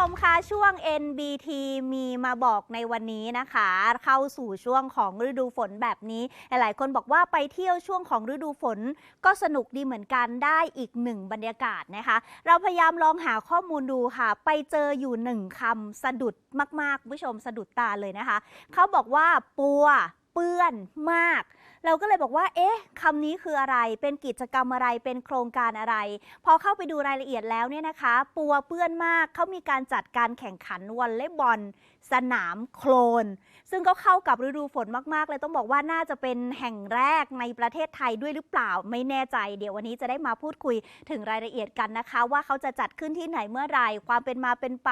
ชมคะช่วง NBT มีมาบอกในวันนี้นะคะ เข้าสู่ช่วงของฤดูฝนแบบนี้ หลายคนบอกว่าไปเที่ยวช่วงของฤดูฝน ก็สนุกดีเหมือนกันได้อีกหนึ่งบรรยากาศนะคะ เราพยายามลองหาข้อมูลดูค่ะ ไปเจออยู่หนึ่งคำสะดุดมากๆคุณผู้ชมสะดุดตาเลยนะคะ เขาบอกว่าปัว เปื้อนมาก เราก็เลยบอกว่า เอ๊ะคำนี้คืออะไร เป็นกิจกรรมอะไร เป็นโครงการอะไร พอเข้าไปดูรายละเอียดแล้วเนี่ยนะคะ ปัวเปื้อนมาก เขามีการจัดการแข่งขันวอลเลย์บอล สนามโคลน ซึ่งก็เข้ากับฤดูฝนมาก ๆ เลยต้องบอกว่าน่าจะเป็นแห่งแรกในประเทศไทยด้วยหรือเปล่า ไม่แน่ใจ เดี๋ยววันนี้จะได้มาพูดคุยถึงรายละเอียดกันนะคะ ว่าเขาจะจัดขึ้นที่ไหนเมื่อไหร่ ความเป็นมาเป็นไป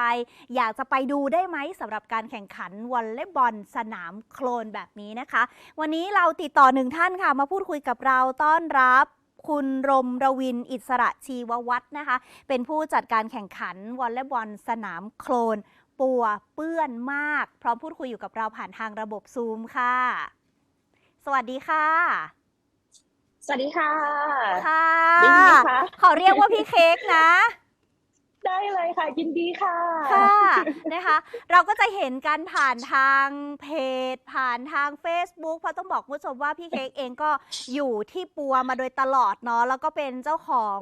อยากจะไปดูได้ไหมสำหรับการแข่งขันวอลเลย์บอล สนามโคลนแบบนี้นะคะ วันนี้เราติดต่อนึ่งท่านค่ะมาพูดคุยกับเราต้อนรับคุณรมรวินอิสระชีววัฒน์นะคะ เป็นผู้จัดการแข่งขันวอลเลย์บอลสนามโคลน ปัวเปื้อนมาก พร้อมพูดคุยอยู่กับเราผ่านทางระบบซูมค่ะ สวัสดีค่ะ สวัสดีค่ะ ค่ะได้ยินไหมคะขอเรียกว่าพี่เค้กนะ ได้เลยค่ะยินดีค่ะ ค่ะนะคะ เราก็จะเห็นกันผ่านทางเพจ ผ่านทาง Facebook เพราะต้องบอกคุณผู้ชมว่าพี่เค้กเองก็อยู่ที่ปัวมาโดยตลอดเนาะแล้วก็เป็นเจ้าของ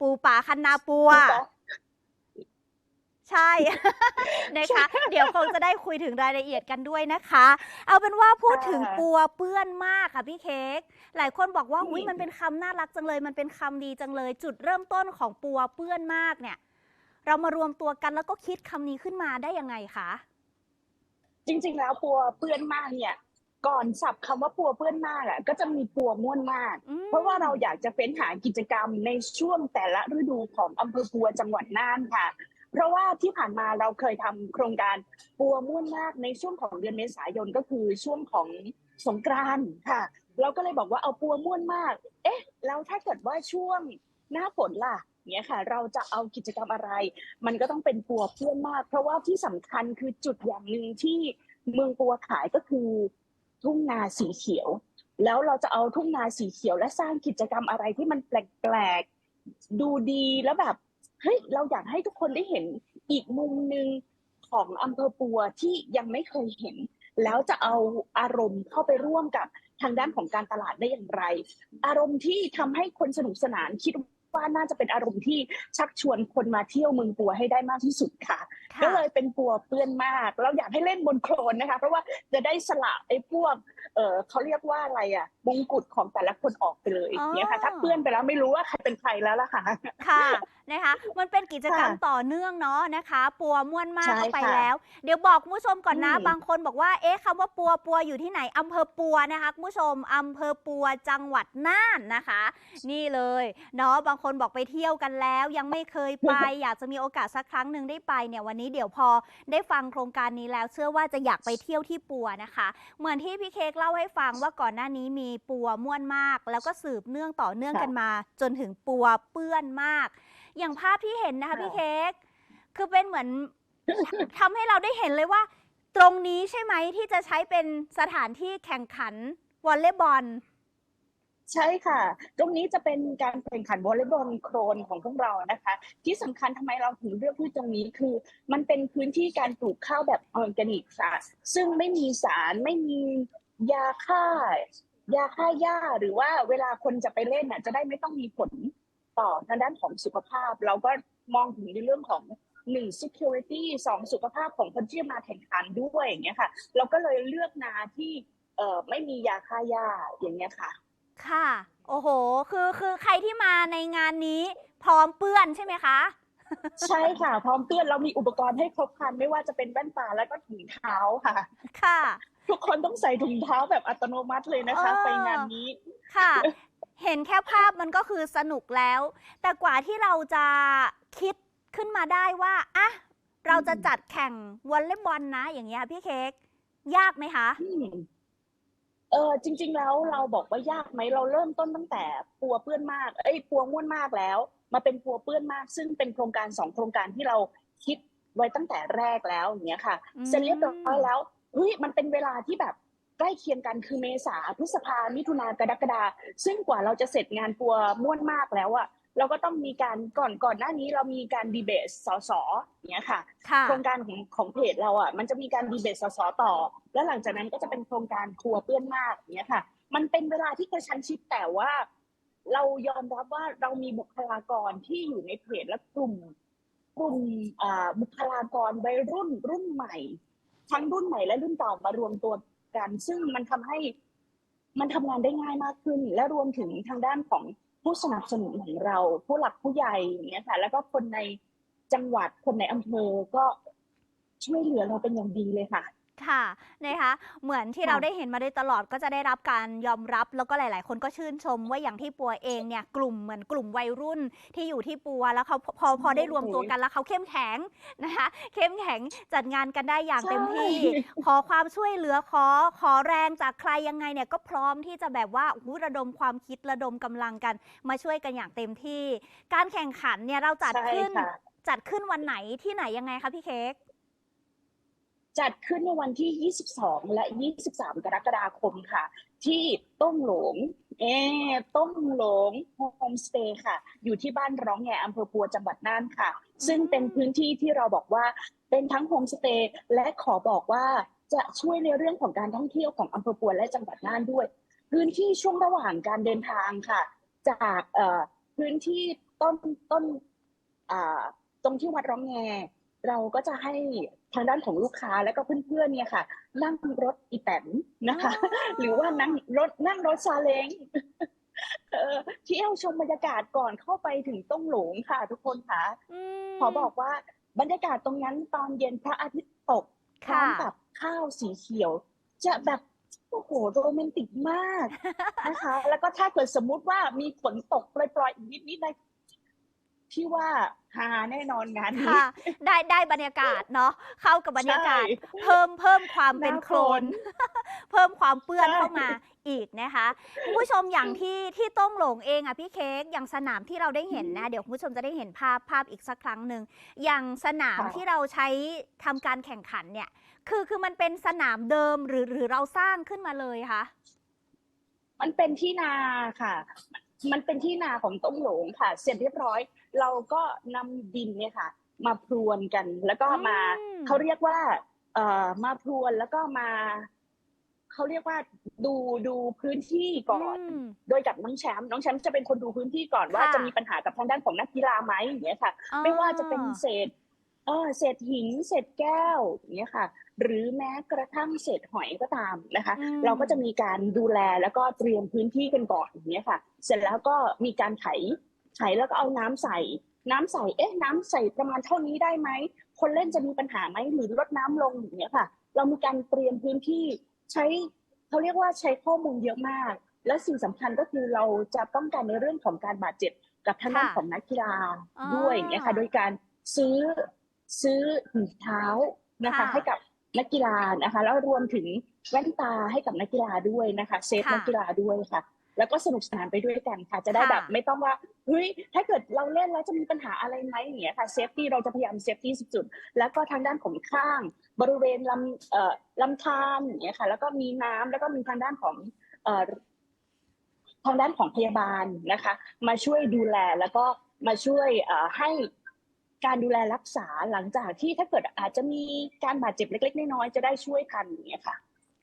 ปูป่าคันนาปัว ใช่ นะคะ เดี๋ยวคงจะได้คุยถึงรายละเอียดกันด้วยนะคะ เอาเป็นว่าพูดถึงค่ะปัวเปื้อนมากค่ะพี่เค้กหลายคนบอกว่าอืมอุ้ยมันเป็นคำน่ารักจังเลย มันเป็นคำดีจังเลย จุดเริ่มต้นของปัวเปื้อนมากเนี่ย เรามารวมตัวกันแล้วก็คิดคำนี้ขึ้นมาได้ยังไงคะ จริง ๆ แล้วปัวเปื้อนมากเนี่ย ก่อนสับคำว่าปัวเปื้อนมากอะ ก็จะมีปัวม่วนมาก อืม เพราะว่าเราอยากจะเฟ้นหากิจกรรมในช่วงแต่ละฤดูของอำเภอปัวจังหวัดน่านค่ะ เพราะว่าที่ผ่านมาเราเคยทำโครงการปัวม่วนมากในช่วงของเดือนเมษายนก็คือช่วงของสงกรานต์ค่ะ เราก็เลยบอกว่าเอาปัวม่วนมาก เอ๊ะ แล้วถ้าเกิดว่าช่วงหน้าฝนล่ะ เนี่ยค่ะ เราจะเอากิจกรรมอะไร มันก็ต้องเป็นปัวเพื่อนมาก เพราะว่าที่สำคัญคือจุดอย่างหนึ่งที่เมืองปัวขายก็คือทุ่งนาสีเขียว แล้วเราจะเอาทุ่งนาสีเขียวและสร้างกิจกรรมอะไรที่มันแปลกๆดูดีแล้วแบบเฮ้ยเราอยากให้ทุกคนได้เห็นอีกมุมหนึ่งของอำเภอปัวที่ยังไม่เคยเห็น แล้วจะเอาอารมณ์เข้าไปร่วมกับทางด้านของการตลาดได้อย่างไร อารมณ์ที่ทำให้คนสนุกสนานคิด ว่าน่าจะเป็นอารมณ์ที่ชักชวนคนมาเที่ยวเมืองปัวให้ได้มากที่สุดค่ะค่ะ ก็เลยเป็นปัวเปื้อนมาก เราอยากให้เล่นบนโคลนนะคะ เพราะว่าจะได้สละไอ้พวกเออเขาเรียกว่าอะไรอะมงกุฎของแต่ละคนออกไปเลยอ๋อเนี่ยค่ะถ้าเปื้อนไปแล้วไม่รู้ว่าใครเป็นใครแล้วล่ะค่ะค่ะนะคะ มันเป็นกิจกรรมค่ะต่อเนื่องเนาะนะคะ ปัวม่วนมากใช่เข้าไปค่ะแล้ว เดี๋ยวบอกคุณผู้ชมก่อนนะอืมบางคนบอกว่าเอ๊ะคำว่าปัวปัวอยู่ที่ไหนอำเภอปัวนะคะคุณผู้ชมอำเภอปัวจังหวัดน่านนะคะ นี่เลยเนาะบางคนบอกไปเที่ยวกันแล้ว ยังไม่เคยไป อยากจะมีโอกาสสักครั้งหนึ่งได้ไปเนี่ยวันนี้เดี๋ยวพอได้ฟังโครงการนี้แล้ว เชื่อว่าจะอยากไปเที่ยวที่ปัวนะคะ เหมือนที่พี่เค้กเล่าให้ฟังว่าก่อนหน้านี้มีปัวม่วนมาก แล้วก็สืบเนื่องต่อเนื่องค่ะกันมา จนถึงปัวเปื้อนมาก อย่างภาพที่เห็นนะคะค่ะพี่เค้กคือเป็นเหมือนทำให้เราได้เห็นเลยว่า ตรงนี้ใช่ไหมที่จะใช้เป็นสถานที่แข่งขันวอลเลย์บอล ใช่ค่ะ ตรงนี้จะเป็นการแข่งขันวอลเลย์บอลโครนของพวกเรานะคะ ที่สำคัญทำไมเราถึงเลือกที่ตรงนี้คือ มันเป็นพื้นที่การปลูกข้าวแบบออร์แกนิกค่ะ ซึ่งไม่มีสารไม่มียาฆ่ายาฆ่าหญ้าหรือว่าเวลาคนจะไปเล่นน่ะ จะได้ไม่ต้องมีผลต่อทางด้านของสุขภาพ เราก็มองถึงในเรื่องของหนึ่ง security สองสุขภาพของคนที่มาแข่งขันด้วยอย่างเงี้ยค่ะ เราก็เลยเลือกนาที่เอ่อไม่มียาฆ่าหญ้าอย่างเงี้ยค่ะ ค่ะ โอ้โห คือคือใครที่มาในงานนี้ พร้อมเปื้อนใช่ไหมคะ ใช่ค่ะ พร้อมเตือนเรามีอุปกรณ์ให้ครบครัน ไม่ว่าจะเป็นแว่นตาและก็ถุงเท้าค่ะ ค่ะ ทุกคนต้องใส่ถุงเท้าแบบอัตโนมัติเลยนะคะเออไปงานนี้ค่ะ เห็นแค่ภาพมันก็คือสนุกแล้ว แต่กว่าที่เราจะคิดขึ้นมาได้ว่าอะเราจะจัดแข่งวอลเลย์บอลนะ อย่างเงี้ยพี่เค้กยากไหมคะ อืมเออจริง ๆ แล้วเราบอกว่ายากไหมเราเริ่มต้นตั้งแต่ปัวเปื้อนมากเอ้ยปัวม่วนมากแล้ว มาเป็นปัวเปื้อนมาก ซึ่งเป็นโครงการสองโครงการที่เราคิดไว้ตั้งแต่แรกแล้วอย่างเงี้ยค่ะอืมเสร็จเรียบร้อยแล้วเฮ้ยมันเป็นเวลาที่แบบใกล้เคียงกันคือเมษาพฤษภามิถุนากรกฎาซึ่งกว่าเราจะเสร็จงานปัวม่วนมากแล้วอะ เราก็ต้องมีการก่อนก่อนหน้านี้เรามีการดีเบตสสอย่างเงี้ยค่ะค่ะ โครงการของของเพจเราอะมันจะมีการดีเบตสสต่อ แล้วหลังจากนั้นก็จะเป็นโครงการครัวเปื้อนมากอย่างเงี้ยค่ะ มันเป็นเวลาที่กระชั้นชิดแต่ว่า เรายอมรับว่าเรามีบุคลากรที่อยู่ในเพจและกลุ่มกลุ่มอ่าบุคลากรวัยรุ่นรุ่นใหม่ ทั้งรุ่นใหม่และรุ่นเก่ามารวมตัวกัน ซึ่งมันทำให้มันทำงานได้ง่ายมากขึ้น และรวมถึงทางด้านของ ผู้สนับสนุนของเรา ผู้หลักผู้ใหญ่อย่างเงี้ยค่ะ แล้วก็คนในจังหวัดคนในอำเภอก็ช่วยเหลือเราเป็นอย่างดีเลยค่ะ ค่ะนะคะเหมือนที่ค่ะเราได้เห็นมาโดยตลอดก็จะได้รับการยอมรับแล้วก็หลาย ๆ คนก็ชื่นชมว่าอย่างที่ปัวเองเนี่ยกลุ่มเหมือนกลุ่มวัยรุ่นที่อยู่ที่ปัวแล้วเขาพอพอได้รวมตัวกันแล้วเขาเข้มแข็งนะคะ เข้มแข็งจัดงานกันได้อย่างเต็มที่ใช่ขอความช่วยเหลือขอขอแรงจากใครยังไงเนี่ยก็พร้อมที่จะแบบว่าอู้ระดมความคิดระดมกำลังกัน มาช่วยกันอย่างเต็มที่ การแข่งขันเนี่ยเราจัดใช่ขึ้นค่ะ จัดขึ้นวันไหนที่ไหนยังไงคะพี่เค้ก จัดขึ้นในวันที่ 22 และ 23 กรกฎาคมค่ะ ที่ต้งหลงเอต้งหลงโฮมสเตย์ค่ะ อยู่ที่บ้านร้องแงอำเภอปัวจังหวัดน่านค่ะ ซึ่งเป็นพื้นที่ที่เราบอกว่าเป็นทั้งโฮมสเตย์และขอบอกว่าจะช่วยในเรื่องของการท่องเที่ยวของอำเภอปัวและจังหวัดน่านด้วย พื้นที่ช่วงระหว่างการเดินทางค่ะ จากพื้นที่ต้นต้นตรงที่วัดร้องแง เราก็จะให้ทางด้านของลูกค้าและก็เพื่อนๆเนี่ยค่ะ นั่งรถอีแตนนะคะ หรือว่านั่งรถนั่งรถซาเล้งเออเที่ยวชมบรรยากาศก่อนเข้าไปถึงต้งหลงค่ะ ทุกคนค่ะมขอบอกว่าบรรยากาศตรงนั้นตอนเย็นพระอาทิตย์ตกพร้อค่ะมกับข้าวสีเขียว จะแบบโอ้โหโรแมนติกมากนะคะ แล้วก็ถ้าเกิดสมมุติว่ามีฝนตกปล่อยๆอีกนิดๆนะพี่ว่าฮาแน่นอนงานนี้ ค่ะ ได้ได้บรรยากาศเนาะเข้ากับบรรยากาศ ใช่เพิ่มเพิ่มความเป็นหน้าโคลนฝนเพิ่มความเปื้อนใช่ เข้ามาอีกนะคะคุณผู้ชมอย่างที่ที่ต้องหลงเองอะพี่เค้กอย่างสนามที่เราได้เห็นนะ เดี๋ยวคุณผู้ชมจะได้เห็นภาพภาพอีกสักครั้งหนึ่งอย่างสนามค่ะ ที่เราใช้ทำการแข่งขันเนี่ยคือคือมันเป็นสนามเดิมหรือหรือเราสร้างขึ้นมาเลยคะ มันเป็นที่นาค่ะ มันเป็นที่นาของต้งหลงค่ะ เสร็จเรียบร้อย เราก็นำดินเนี่ยค่ะ มาพรวนกัน แล้วก็มาอืม เขาเรียกว่า เอ่อมาพรวนแล้วก็มาเขาเรียกว่าดูดูพื้นที่ก่อนอืมโดยกับน้องแชมป์น้องแชมป์จะเป็นคนดูพื้นที่ก่อนว่าค่ะ จะมีปัญหากับทางด้านของนักกีฬาไหมอย่างเงี้ยค่ะไม่ว่าจะเป็นเศษเออเศษหิน เศษแก้วอย่างเงี้ยค่ะ หรือแม้กระทั่งเศษหอยก็ตามนะคะ อืม เราก็จะมีการดูแลแล้วก็เตรียมพื้นที่กันก่อนอย่างเงี้ยค่ะ เสร็จแล้วก็มีการไถ ไถแล้วก็เอาน้ำใส่ น้ำใส่เอ๊ะ น้ำใส่ประมาณเท่านี้ได้ไหมคนเล่นจะมีปัญหาไหมหรือลดน้ำลงอย่างเงี้ยค่ะ เรามีการเตรียมพื้นที่ใช้เขาเรียกว่าใช้ข้อมูลเยอะมาก และสิ่งสำคัญก็คือเราจะป้องกันในเรื่องของการบาดเจ็บกับทางด้านค่ะของนักกีฬาอ๋อด้วยอย่างเงี้ยค่ะ โดยการซื้อซื้อถุงเท้านะคะค่ะให้กับนักกีฬานะคะ แล้วรวมถึงแว่นตาให้กับนักกีฬาด้วยนะคะ เซฟค่ะนักกีฬาด้วยค่ะ แล้วก็สนุกสนานไปด้วยกันค่ะ จะได้ค่ะแบบไม่ต้องว่า เฮ้ยถ้าเกิดเราเล่นแล้วจะมีปัญหาอะไรไหมอย่างเงี้ยค่ะเซฟตี้เราจะพยายามเซฟตี้สุดๆแล้วก็ทางด้านของข้าง บริเวณลำเอ่อลำธารอย่างเงี้ยค่ะแล้วก็มีน้ำแล้วก็มีทางด้านของเอ่อทางด้านของพยาบาลนะคะ มาช่วยดูแลแล้วก็มาช่วยเอ่อให้การดูแลรักษาหลังจากที่ถ้าเกิดอาจจะมีการบาดเจ็บเล็ก ๆ น้อยๆจะได้ช่วยทันอย่างเงี้ยค่ะ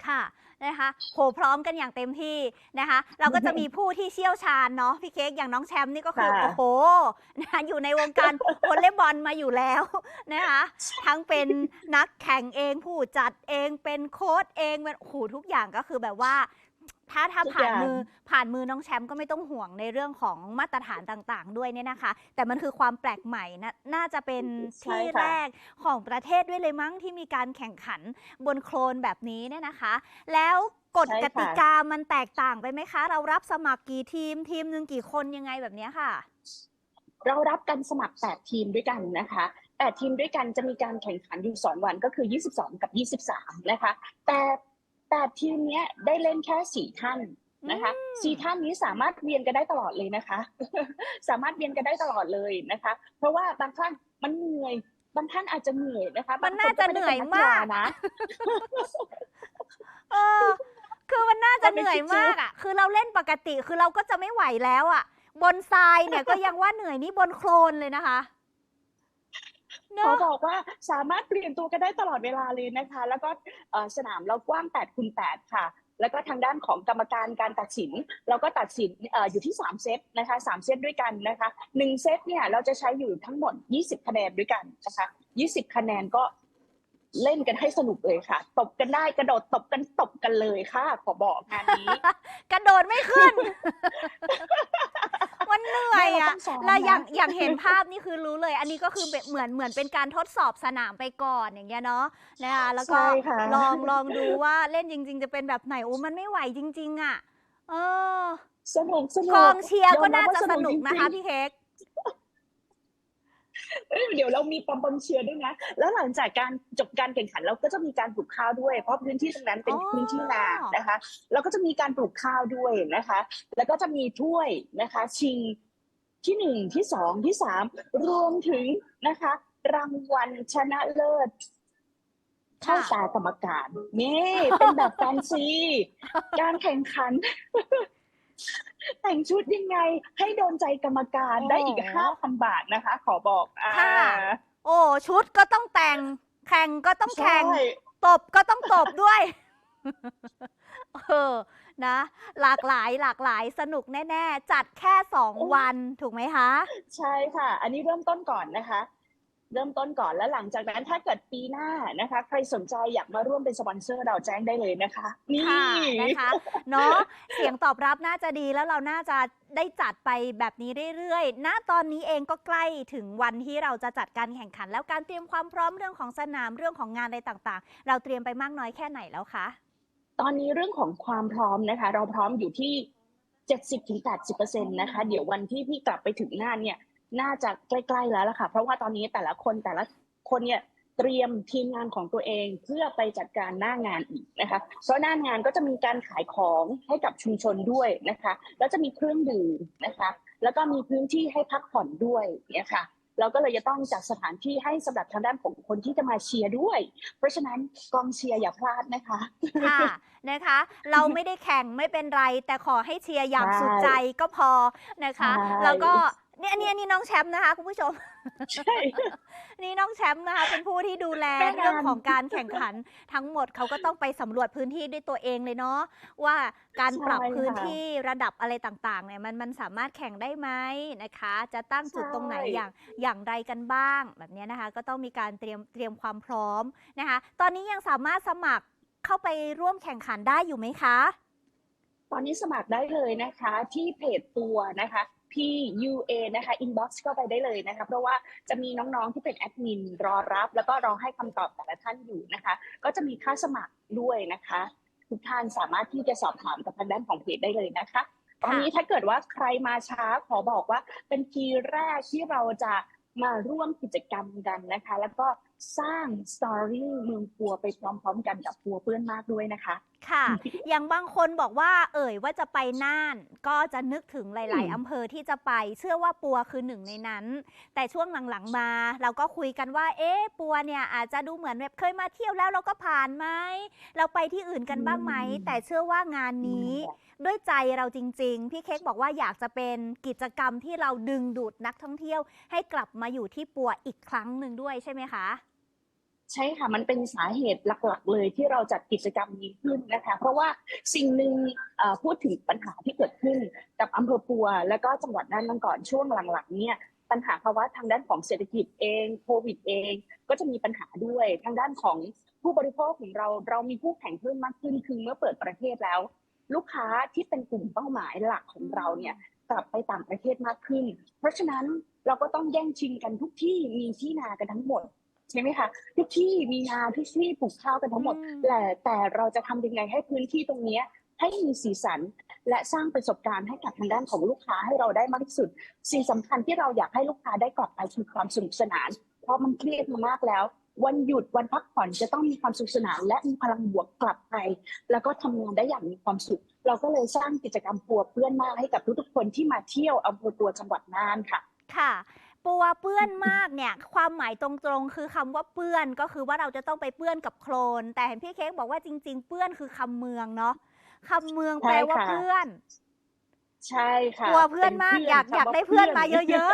ค่ะนะคะโหพร้อมกันอย่างเต็มที่นะคะ เราก็จะมีผู้ที่เชี่ยวชาญเนาะพี่เค้กอย่างน้องแชมป์นี่ก็คือค่ะ โอ้โหนะคะอยู่ในวงการวอลเลย์บอลมาอยู่แล้วนะคะ ทั้งเป็นนักแข่งเองผู้จัดเองเป็นโค้ชเองเป็นโอ้โหทุกอย่างก็คือแบบว่า ถ้าถ้าทุกผ่านอย่าง มือผ่านมือน้องแชมป์ก็ไม่ต้องห่วงในเรื่องของมาตรฐานต่างๆ ด้วยเนี่ยนะคะ แต่มันคือความแปลกใหม่นะน่าจะเป็นใช่ที่ค่ะ แรกของประเทศด้วยเลยมั้งที่มีการแข่งขันบนโคลนแบบนี้เนี่ยนะคะ แล้วกฎใช่กค่ะติกามันแตกต่างไปไหมคะ เรารับสมัครกี่ทีมทีมหนึ่งกี่คนยังไงแบบเนี้ยค่ะ เรารับกันสมัคร 8 ทีมด้วยกันนะคะ 8 ทีมด้วยกันจะมีการแข่งขันอยู่2วันก็คือ 22 กับ 23 นะคะ แต่ 8ทีมเนี้ยได้เล่นแค่4ท่านนะคะอืมสี่ท่านนี้สามารถเวียนกันได้ตลอดเลยนะคะ สามารถเวียนกันได้ตลอดเลยนะคะ เพราะว่าบางท่านมันเหนื่อยบางท่านอาจจะเหนื่อยนะคะมันบงคน่าจะเหนื่อยมากไได้เป็นนัฬนะเออคือมันน่าจะมันเหไม่นื่อยคิดมากอะ คือเราเล่นปกติคือเราก็จะไม่ไหวแล้วอะ บนทรายเนี่ยก็ยังว่าเหนื่อยนี่บนโคลนเลยนะคะเน ขอบอกว่าสามารถเปลี่ยนตัวกันได้ตลอดเวลาเลยนะคะ แล้วก็สนามเรากว้าง8คูณ8ค่ะ แล้วก็ทางด้านของกรรมการการตัดสิน เราก็ตัดสินอยู่ที่ 3 เซตนะคะ3เซตด้วยกันนะคะ1เซตเนี่ยเราจะใช้อยู่ทั้งหมด 20 คะแนนด้วยกันนะคะ20 คะแนนก็เล่นกันให้สนุกเลยค่ะ ตบกันได้กระโดดตบกันตบกันเลยค่ะ ขอบอกงานนี้ กระโดดไม่ขึ้น แล้วอย่างนะอย่างเห็นภาพนี่คือรู้เลย อันนี้ก็คือแบบเหมือนเหมือนเป็นการทดสอบสนามไปก่อนอย่างเงี้ยเนาะนะคะแล้วก็ใช่ค่ะลองลองดูว่าเล่นจริง ๆ จะเป็นแบบไหนโอ้มันไม่ไหวจริง ๆ อะ เออสนุกสนุกกองเชียร์ก็มรัน่าบว่จะสนุกจริงๆนะคะพี่เค้กเอ้ยเดี๋ยวเรามีปอมปอมเชียร์ด้วยนะ แล้วหลังจากการจบการแข่งขันเราก็จะมีการปลูกข้าวด้วย เพราะพื้นที่ตรงนั้นเป็นพื้นที่นานะคะแล้วก็จะมีการปลูกข้าวด้วยนะคะ แล้วก็จะมีถ้วยนะคะ ชิง ที่หนึ่งที่สองที่สามรวมถึงนะคะ รางวัลชนะเลิศเข้าตากรรมการนี่เป็นแบบแฟนซีการแข่งขัน แต่งชุดยังไงให้โดนใจกรรมการได้อีกโอ้ห้าพันบาทนะคะ ขอบอกอ่าค่ะโอ้ชุดก็ต้องแต่งแข่งก็ต้องแข่งใช่ตบก็ต้องตบด้วย เออ นะ หลากหลายหลากหลายสนุกแน่ ๆ จัดแค่สองวันถูกไหมคะ ใช่ค่ะ อันนี้เริ่มต้นก่อนนะคะ เริ่มต้นก่อนแล้วหลังจากนั้นถ้าเกิดปีหน้านะคะ ใครสนใจอยากมาร่วมเป็นสปอนเซอร์เราแจ้งได้เลยนะคะนี่ค่ะนะคะเนาะเสียงตอบรับน่าจะดีแล้วเราน่าจะได้จัดไปแบบนี้เรื่อยๆ ณ ตอนนี้เองก็ใกล้ถึงวันที่เราจะจัดการแข่งขัน แล้วการเตรียมความพร้อมเรื่องของสนามเรื่องของงานอะไรต่างๆ เราเตรียมไปมากน้อยแค่ไหนแล้วคะ ตอนนี้เรื่องของความพร้อมนะคะ เราพร้อมอยู่ที่70-80%นะคะ เดี๋ยววันที่พี่กลับไปถึงน่านเนี่ย น่าจะใกล้ๆแล้วล่ะค่ะ เพราะว่าตอนนี้แต่ละคนแต่ละคนเนี่ยเตรียมทีมงานของตัวเองเพื่อไปจัดการหน้างานอีกนะคะ เพราะหน้างานก็จะมีการขายของให้กับชุมชนด้วยนะคะ แล้วจะมีเครื่องดื่มนะคะ แล้วก็มีพื้นที่ให้พักผ่อนด้วยเนี่ยค่ะ เราก็เลยจะต้องจัดสถานที่ให้สำหรับทางด้านของคนที่จะมาเชียร์ด้วย เพราะฉะนั้นกองเชียร์อย่าพลาดนะคะค่ะนะคะ เราไม่ได้แข่งไม่เป็นไร แต่ขอให้เชียร์อย่างใช่สุดใจก็พอนะคะใช่แล้วก็เนี่ยเนี่ยนี่น้องแชมป์นะคะคุณผู้ชม ใช่ นี่น้องแชมป์นะคะเป็นผู้ที่ดูแลแม่งานเรื่องของการแข่งขันทั้งหมดเขาก็ต้องไปสำรวจพื้นที่ด้วยตัวเองเลยเนาะว่าการปรับใช่ค่ะพื้นที่ระดับอะไรต่างๆเนี่ยมันมันสามารถแข่งได้ไหมนะคะ จะตั้งจุดตรงไหนใช่อย่างอย่างไรกันบ้างแบบเนี้ยนะคะ ก็ต้องมีการเตรียมเตรียมความพร้อมนะคะ ตอนนี้ยังสามารถสมัครเข้าไปร่วมแข่งขันได้อยู่ไหมคะ ตอนนี้สมัครได้เลยนะคะ ที่เพจตัวนะคะ PUA นะคะ inbox เข้าไปได้เลยนะคะ เพราะว่าจะมีน้องๆที่เป็นแอดมินรอรับ แล้วก็รอให้คำตอบแต่ละท่านอยู่นะคะ ก็จะมีค่าสมัครด้วยนะคะ ทุกท่านสามารถที่จะสอบถามกับทางด้านของเพจได้เลยนะคะ ตอนนี้ถ้าเกิดว่าใครมาช้าขอบอกว่าเป็นทีแรกที่เราจะมาร่วมกิจกรรมกันนะคะ แล้วก็สร้างสตอรี่เมืองปัวไปพร้อมๆ กันกับปัวเพื่อนมากด้วยนะคะ ค่ะ อย่างบางคนบอกว่า เอ่ยว่าจะไปน่าน ก็จะนึกถึงหลายอืมๆอำเภอที่จะไป เชื่อว่าปัวคือหนึ่งในนั้น แต่ช่วงหลัง ๆ มา เราก็คุยกันว่า เอ๊ะปัวเนี่ยอาจจะดูเหมือนแบบเคยมาเที่ยวแล้วเราก็ผ่านไหม เราไปที่อื่นกันบ้างไหม แต่เชื่อว่างานนี้ ด้วยใจเราจริง ๆ พี่เค้กบอกว่าอยากจะเป็นกิจกรรมที่เราดึงดูดนักท่องเที่ยว ให้กลับมาอยู่ที่ปัวอีกครั้งหนึ่งด้วยใช่ไหมคะ ใช่ค่ะมันเป็นสาเหตุหลัก ๆ เลยที่เราจัดกิจกรรมนี้ขึ้นนะคะ เพราะว่าสิ่งหนึ่งพูดถึงปัญหาที่เกิดขึ้นกับอำเภอปัว และก็จังหวัดน่านมาก่อนช่วงหลังๆเนี่ยปัญหาภาวะทางด้านของเศรษฐกิจเองโควิดเอง ก็จะมีปัญหาด้วยทางด้านของผู้บริโภคของเราเรามีผู้แข่งเพิ่มมากขึ้นคือเมื่อเปิดประเทศแล้ว ลูกค้าที่เป็นกลุ่มเป้าหมายหลักของเราเนี่ยกลับไปต่างประเทศมากขึ้น เพราะฉะนั้นเราก็ต้องแย่งชิงกันทุกที่มีที่นากันทั้งหมด ใช่ไหมคะทุกที่มีนาทุกที่ปลูกข้าวกันทั้งหมดอืมแต่แต่เราจะทำยังไงให้พื้นที่ตรงเนี้ยให้มีสีสัน และสร้างประสบการณ์ให้กับทางด้านของลูกค้าให้เราได้มากที่สุด สิ่งสำคัญที่เราอยากให้ลูกค้าได้กลับไปคือความสนุกสนาน เพราะมันเครียดมามากแล้ว วันหยุดวันพักผ่อนจะต้องมีความสนุกสนาน และมีพลังบวกกลับไป แล้วก็ทำงานได้อย่างมีความสุข เราก็เลยสร้างกิจกรรมปัวเพื่อนมากให้กับทุกๆคนที่มาเที่ยวอำเภอปัวจังหวัดน่านค่ะ ค่ะ ปัวเปื้อนมากเนี่ย ความหมายตรงๆ คือคำว่าเปื้อนก็คือว่าเราจะต้องไปเปื้อนกับโคลน แต่เห็นพี่เค้กบอกว่าจริง ๆ เปื้อนคือคำเมืองเนาะคำเมืองแปลว่าใช่ค่ะเพื่อน ใช่ค่ะกลัวเพื่อนมากป็อยากคำอยากว่ได้เพื่อนมาเยอะ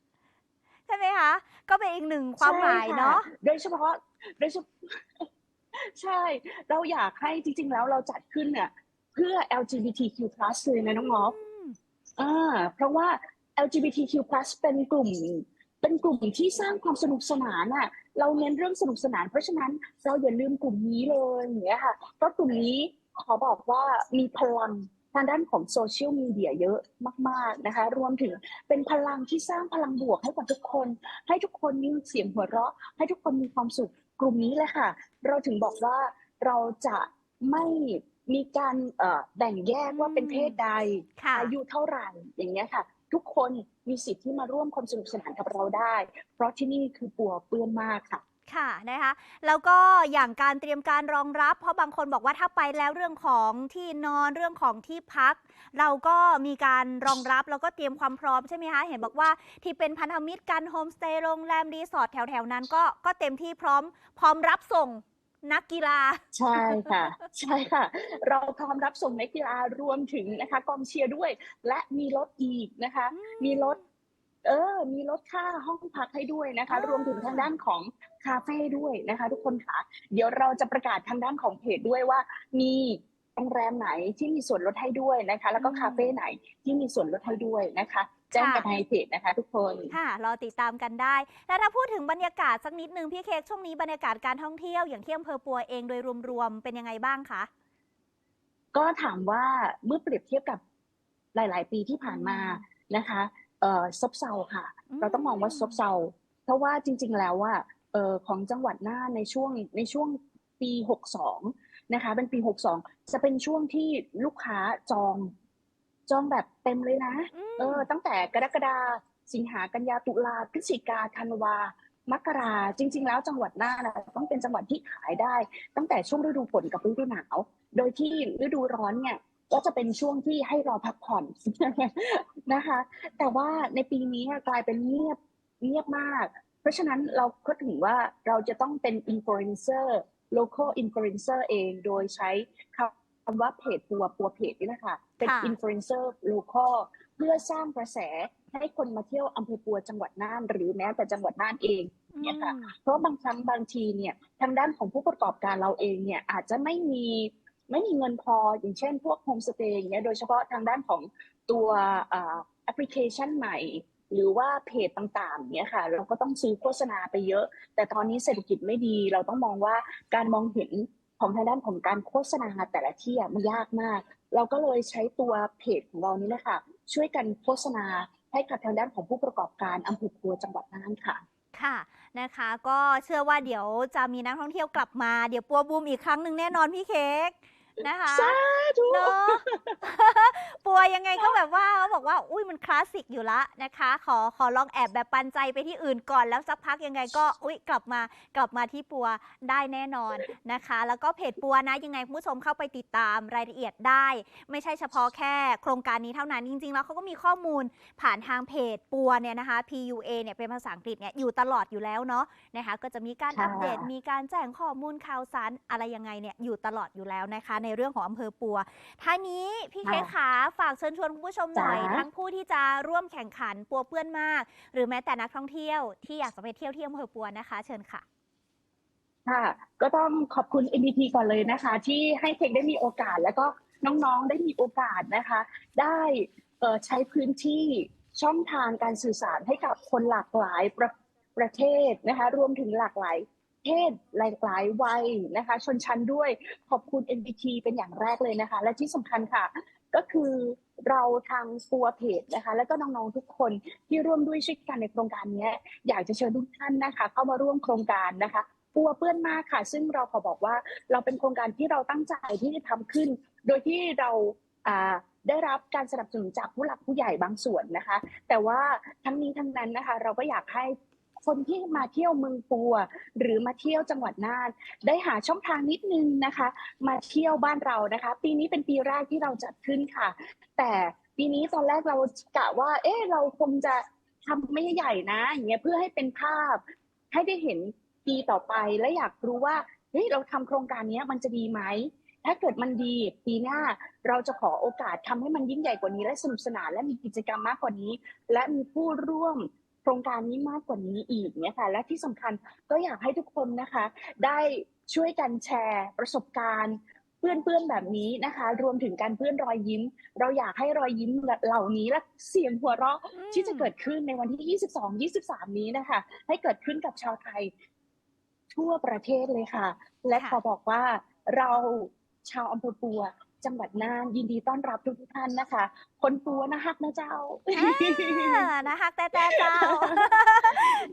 ๆ ใช่ไหมคะ ก็เป็นอีกหนึ่งความหมายใช่ค่ะเนาะโดยเฉพาะโดยเฉพาะใช่ เราอยากให้จริง ๆ แล้วเราจัดขึ้นเนี่ยเพื่อ LGBTQ+ เลยนะน้องงอฟอืมอ่าเพราะว่า LGBTQ+ เป็นกลุ่ม เป็นกลุ่มที่สร้างความสนุกสนานอะเราเน้นเรื่องสนุกสนาน เพราะฉะนั้นเราอย่าลืมกลุ่มนี้เลยอย่างเงี้ยค่ะเพราะกลุ่มนี้ขอบอกว่ามีพลังทางด้านของโซเชียลมีเดียเยอะมาก ๆนะคะ รวมถึงเป็นพลังที่สร้างพลังบวกให้กับทุกคน ให้ทุกคนมีเสียงหัวเราะ ให้ทุกคนมีความสุขกลุ่มนี้เลยค่ะ เราถึงบอกว่าเราจะไม่มีการเอ่อแบ่งแยกว่าเป็นเพศใดค่ะอายุเท่าไหร่อย่างเงี้ยค่ะ ทุกคนมีสิทธิ์ที่มาร่วมความสนุกสนานกับเราได้ เพราะที่นี่คือปัวเปื้อนมากค่ะค่ะนะคะแล้วก็อย่างการเตรียมการรองรับ เพราะบางคนบอกว่าถ้าไปแล้วเรื่องของที่นอนเรื่องของที่พัก เราก็มีการรองรับแล้วก็เตรียมความพร้อมใช่ไหมคะเห็นบอกว่าที่เป็นพันธมิตรกันโฮมสเตย์โรงแรมรีสอร์ทแถวๆนั้นก็ก็เต็มที่พร้อมพร้อมรับส่ง นักกีฬา ใช่ค่ะ ใช่ค่ะ เราพร้อมรับส่งนักกีฬารวมถึงนะคะกองเชียร์ด้วย และมีรถอีกนะคะ มีรถเออ มีลดค่าห้องพักให้ด้วยนะคะอ่ารวมถึงทางด้านของคาเฟ่ด้วยนะคะ ทุกคนค่ะ เดี๋ยวเราจะประกาศทางด้านของเพจด้วยว่า มีโรงแรมไหนที่มีส่วนลดให้ด้วยนะคะ แล้วก็คาเฟ่ไหนที่มีส่วนลดให้ด้วยนะคะ แจ้งกันในเพจนะคะ ทุกคนค่ะรอติดตามกันได้ แล้วถ้าพูดถึงบรรยากาศสักนิดนึงพี่เค้กช่วงนี้บรรยากาศการท่องเที่ยวอย่างที่อำเภอปัวเองโดยรวมๆเป็นยังไงบ้างคะก็ถามว่าเมื่อเปรียบเทียบกับหลาย ๆ ปีที่ผ่านมานะคะเอ่อซบเซาค่ะอืมเราต้องมองว่าซบเซาเพราะว่าจริง ๆ แล้วว่าเอ่อของจังหวัดน่านในช่วงในช่วงปี 62 นะคะ เป็นปี 62 จะเป็นช่วงที่ลูกค้าจอง จองแบบเต็มเลยนะมเออ ตั้งแต่กรกฎาสิงหากันยาตุลาพฤศจิกาธันวามกราจริง ๆ แล้วจังหวัดน่านนะต้องเป็นจังหวัดที่ขายได้ ตั้งแต่ช่วงฤดูฝนกับฤดูหนาว โดยที่ฤดูร้อนเนี่ยก็จะเป็นช่วงที่ให้เราพักผ่อนนะคะ แต่ว่าในปีนี้กลายเป็นเงียบเงียบมาก เพราะฉะนั้นเราก็ถึงว่าเราจะต้องเป็นอินฟลูเอนเซอร์ local influencer เองโดยใช้คำว่าเพจปัวปัวเพจนี่แหละค่ะเป็นค่ะอินฟลูเอนเซอร์ local เพื่อสร้างกระแสให้คนมาเที่ยวอำเภอปัวจังหวัดน่าน หรือแม้แต่จังหวัดน่านเองเนี่ยค่ะอืมเพราะบางครั้งบางทีเนี่ยทางด้านของผู้ประกอบการเราเองเนี่ยอาจจะไม่มีไม่มีเงินพออย่างเช่น พวกโฮมสเตย์อย่างเงี้ยโดยเฉพาะทางด้านของตัวอ่าแอปพลิเคชันใหม่ หรือว่าเพจต่างๆเนี่ยค่ะ เราก็ต้องซื้อโฆษณาไปเยอะ แต่ตอนนี้เศรษฐกิจไม่ดีเราต้องมองว่าการมองเห็น ของทางด้านของการโฆษณาแต่ละที่มันยากมาก เราก็เลยใช้ตัวเพจของเรานี่แหละค่ะช่วยกันโฆษณาให้กับทางด้านของผู้ประกอบการอำเภอปัวจังหวัดน่านค่ะค่ะนะคะก็เชื่อว่าเดี๋ยวจะมีนักท่องเที่ยวกลับมาเดี๋ยวปัวบูมอีกครั้งหนึ่งแน่นอนพี่เค้ก นะคะสาธุเนาะปัวยังไงก็แบบว่าเขาบอกว่า อุ้ยมันคลาสสิกอยู่ละนะคะ ขอขอลองแอบแบบปันใจไปที่อื่นก่อนแล้วสักพักยังไงก็อุ้ยกลับมากลับมาที่ปัวได้แน่นอนนะคะ แล้วก็เพจปัวนะยังไงคุณผู้ชมเข้าไปติดตามรายละเอียดได้ ไม่ใช่เฉพาะแค่โครงการนี้เท่านั้นจริง ๆ แล้วเขาก็มีข้อมูลผ่านทางเพจปัวเนี่ยนะคะ PUA เนี่ยเป็นภาษาอังกฤษเนี่ยอยู่ตลอดอยู่แล้วเนาะนะคะ ก็จะมีการค่ะอัปเดตมีการแจ้งข้อมูลข่าวสารอะไรยังไงเนี่ยอยู่ตลอดอยู่แล้วนะคะในเรื่องของอำเภอปัวท่านี้พี่เคกขาฝากเชิญชวนคุณผู้ชมหน่อยจ๋าทั้งผู้ที่จะร่วมแข่งขันปัวเพื่อนมาก หรือแม้แต่นักท่องเที่ยวที่อยากจะไปเที่ยวที่อำเภอปัวนะคะ เชิญค่ะค่ะ ก็ต้องขอบคุณ NDT ก่อนเลยนะคะ ที่ให้เทคได้มีโอกาส แล้วก็น้องๆได้มีโอกาสนะคะ ได้เอ่อใช้พื้นที่ช่องทางการสื่อสารให้กับคนหลากหลายประประเทศนะคะ รวมถึงหลากหลาย เพศหลากหลายวัยนะคะ ชนชั้นด้วยขอบคุณ NDT เป็นอย่างแรกเลยนะคะ และที่สำคัญค่ะ ก็คือเราทางปัวเพจนะคะ แล้วก็น้องๆทุกคนที่ร่วมด้วยช่วยกันในโครงการนี้อยากจะเชิญทุกท่านนะคะ เข้ามาร่วมโครงการนะคะปัวเปื้อนมากค่ะ ซึ่งเราขอบอกว่าเราเป็นโครงการที่เราตั้งใจที่จะทำขึ้น โดยที่เราอ่าได้รับการสนับสนุนจากผู้หลักผู้ใหญ่บางส่วนนะคะ แต่ว่าทั้งนี้ทั้งนั้นนะคะ เราก็อยากให้ คนที่มาเที่ยวเมืองปัว หรือมาเที่ยวจังหวัดน่าน ได้หาช่องทางนิดนึงนะคะ มาเที่ยวบ้านเรานะคะ ปีนี้เป็นปีแรกที่เราจัดขึ้นค่ะ แต่ปีนี้ตอนแรกเรากะว่า เอ๊ะเราคงจะทำไม่ใหญ่นะอย่างเงี้ยเพื่อให้เป็นภาพ ให้ได้เห็นปีต่อไปและอยากรู้ว่าเฮ้ยเราทำโครงการเนี้ยมันจะดีไหมถ้าเกิดมันดีปีหน้าเราจะขอโอกาสทำให้มันยิ่งใหญ่กว่านี้และสนุกสนานและมีกิจกรรมมากกว่านี้ และมีผู้ร่วม โครงการนี้มากกว่านี้อีกเนี่ยค่ะและที่สำคัญก็อยากให้ทุกคนนะคะ ได้ช่วยกันแชร์ประสบการณ์เพื่อนๆแบบนี้นะคะ รวมถึงการเพื่อนรอยยิ้ม เราอยากให้รอยยิ้มเหล่านี้และเสียงหัวเราะที่จะเกิดขึ้นในวันที่ 22 23 นี้นะคะ ให้เกิดขึ้นกับชาวไทย ทั่วประเทศเลยค่ะ และค่ะขอบอกว่าเราชาวอำเภอปัว จังหวัดน่านยินดีต้อนรับทุกๆท่านนะคะ คนปัวนะฮักนะเจ้าอ่านะคะแต่แต่เจ้า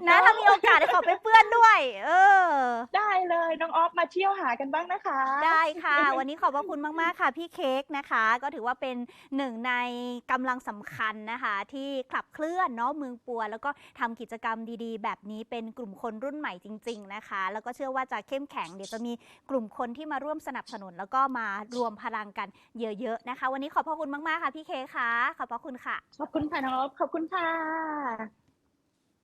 นะถ้ามีโอกาสขอไปเพื่อนด้วย เออ ได้เลยน้องออฟมาเที่ยวหากันบ้างนะคะ ได้ค่ะ วันนี้ขอบพระคุณมากๆค่ะ พี่เค้กนะคะ ก็ถือว่าเป็นหนึ่งในกำลังสำคัญนะคะ ที่ขับเคลื่อนเนาะเมืองปัว แล้วก็ทำกิจกรรมดีๆ แบบนี้เป็นกลุ่มคนรุ่นใหม่จริง ๆ นะคะ แล้วก็เชื่อว่าจะเข้มแข็งเดี๋ยวจะมีกลุ่มคนที่มาร่วมสนับสนุนแล้วก็มารวมพลังกันเยอะๆนะคะ วันนี้ขอบพระคุณมากๆค่ะพี่เค้กค่ะ ขอบพระคุณค่ะ ขอบคุณค่ะน้องออฟขอบคุณค่ะ